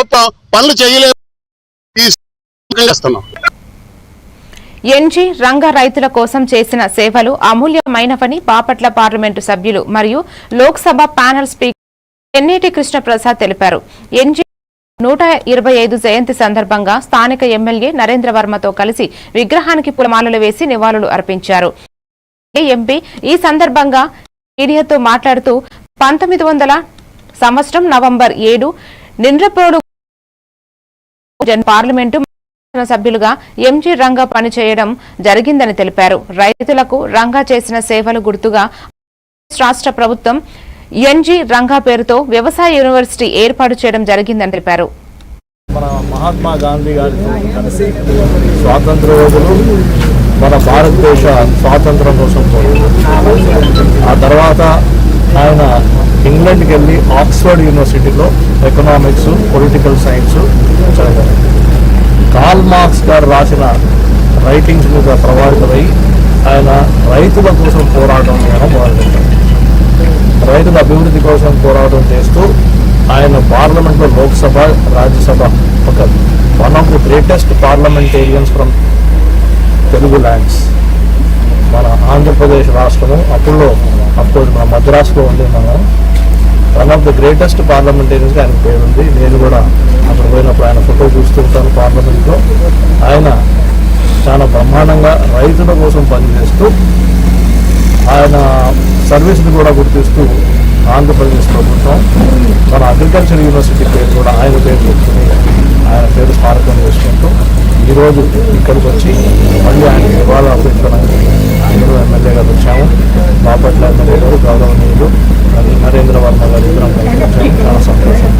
ప్రభుత్వం పనులు చేయలేదు. ఎన్జీ రంగ రైతుల కోసం చేసిన సేవలు అమూల్యమైనవని బాపట్ల పార్లమెంటు సభ్యులు మరియు లోక్సభ ప్యానెల్ స్పీకర్ ఎన్నేటి కృష్ణప్రసాద్ తెలిపారు. ఎన్జీ నూట ఇరవై ఐదు జయంతి సందర్భంగా స్థానిక ఎమ్మెల్యే నరేంద్ర వర్మతో కలిసి విగ్రహానికి పులమాలలు వేసి నివాళులు అర్పించారు. ఎంపీ ఈ సందర్భంగా మీడియాతో మాట్లాడుతూ పంతొమ్మిది వందల సంవత్సరం నవంబర్ ఏడు నింద్రపోడు జన్ పార్లమెంటు సభ్యులుగా ఎంజీ రంగా పనిచేయడం జరిగిందని తెలిపారు. రైతులకు రంగా చేసిన సేవలు గుర్తుగా రాష్ట్ర ప్రభుత్వం ఎన్జీ రంగా పేరుతో వ్యవసాయ యూనివర్సిటీ ఏర్పాటు చేయడం జరిగిందని తెలిపారు. మన మహాత్మా గాంధీ గారితో కలిసి స్వాతంత్ర రోజులు మన భారతదేశ స్వాతంత్రం కోసం ఆ తర్వాత ఆయన ఇంగ్లాండ్కి వెళ్ళి ఆక్స్ఫర్డ్ యూనివర్సిటీలో ఎకనామిక్స్ పొలిటికల్ సైన్స్ చదివారు కాల్ మార్క్స్ గారు రాసిన రైటింగ్స్ మీద ప్రభావితమై ఆయన రైతుల కోసం పోరాటం చేయడం మొదలుపెట్టారు. రైతుల అభివృద్ధి కోసం పోరాటం చేస్తూ ఆయన పార్లమెంట్లో లోక్సభ రాజ్యసభ ఒక one of the greatest parliamentarians from Telugu lands. మన ఆంధ్రప్రదేశ్ రాష్ట్రము అప్పుడు అప్పుడు మన మద్రాసులో ఉంది మనం వన్ ఆఫ్ ద గ్రేటెస్ట్ పార్లమెంటేరియన్స్గా ఆయన పేరు ఉంది. నేను కూడా అక్కడ పోయినప్పుడు ఆయన ఫోటో చూస్తుంటాను పార్లమెంట్లో. ఆయన చాలా బ్రహ్మాండంగా రైతుల కోసం పనిచేస్తూ ఆయన సర్వీస్ని కూడా గుర్తిస్తూ ఆంధ్రప్రదేశ్ ప్రభుత్వం మన అగ్రికల్చర్ యూనివర్సిటీ పేరు కూడా ఆయన పేరు పెట్టుకుని ఆయన పేరు స్మారకం చేసుకుంటూ ఈరోజు ఇక్కడికి వచ్చి మళ్ళీ ఆయన నివాళులు అర్పించడానికి పట్ల ఎమ్మెల్యే గారు గౌరవనీయులు మరి నరేంద్ర వర్మ గారు ఇద్దరం చాలా సంతోషం.